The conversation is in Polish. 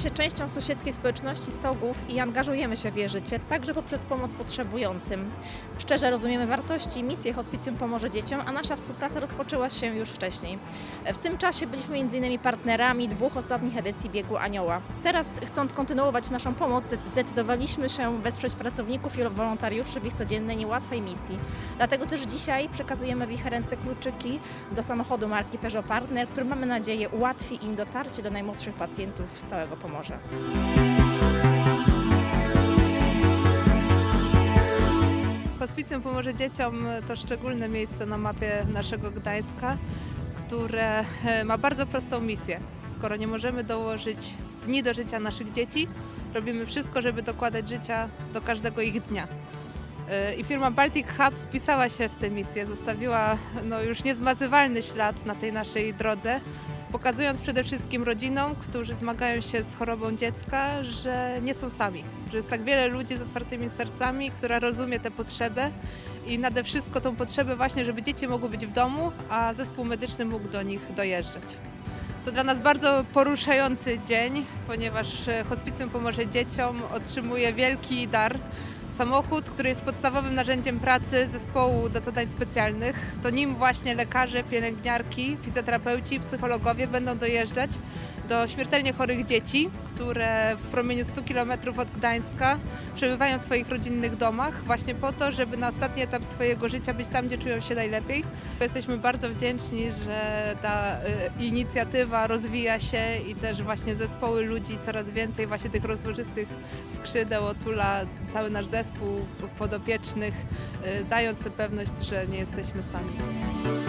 się częścią sąsiedzkiej społeczności Stogów i angażujemy się w jej życie, także poprzez pomoc potrzebującym. Szczerze rozumiemy wartości i misję Hospicjum Pomoże Dzieciom, a nasza współpraca rozpoczęła się już wcześniej. W tym czasie byliśmy m.in. partnerami dwóch ostatnich edycji Biegu Anioła. Teraz, chcąc kontynuować naszą pomoc, zdec- zdecydowaliśmy się wesprzeć pracowników i wolontariuszy w ich codziennej niełatwej misji. Dlatego też dzisiaj przekazujemy w ich ręce kluczyki do samochodu marki Peugeot Partner, który mamy nadzieję ułatwi im dotarcie do najmłodszych pacjentów z całego Pomorza. Hospicjum Pomoże Dzieciom to szczególne miejsce na mapie naszego Gdańska, które e, ma bardzo prostą misję. Skoro nie możemy dołożyć dni do życia naszych dzieci, robimy wszystko, żeby dokładać życia do każdego ich dnia. E, I firma Baltic Hub wpisała się w tę misję, zostawiła no, już niezmazywalny ślad na tej naszej drodze, pokazując przede wszystkim rodzinom, którzy zmagają się z chorobą dziecka, że nie są sami, że jest tak wiele ludzi z otwartymi sercami, która rozumie tę potrzebę i nade wszystko tą potrzebę właśnie, żeby dzieci mogły być w domu, a zespół medyczny mógł do nich dojeżdżać. To dla nas bardzo poruszający dzień, ponieważ e, Hospicjum Pomoże Dzieciom otrzymuje wielki dar. Samochód, który jest podstawowym narzędziem pracy zespołu do zadań specjalnych. To nim właśnie lekarze, pielęgniarki, fizjoterapeuci, psychologowie będą dojeżdżać do śmiertelnie chorych dzieci, które w promieniu 100 km od Gdańska przebywają w swoich rodzinnych domach właśnie po to, żeby na ostatni etap swojego życia być tam, gdzie czują się najlepiej. Jesteśmy bardzo wdzięczni, że ta y, inicjatywa rozwija się i też właśnie zespoły ludzi coraz więcej właśnie tych rozłożystych skrzydeł otula cały nasz zespół podopiecznych, y, dając tę pewność, że nie jesteśmy sami.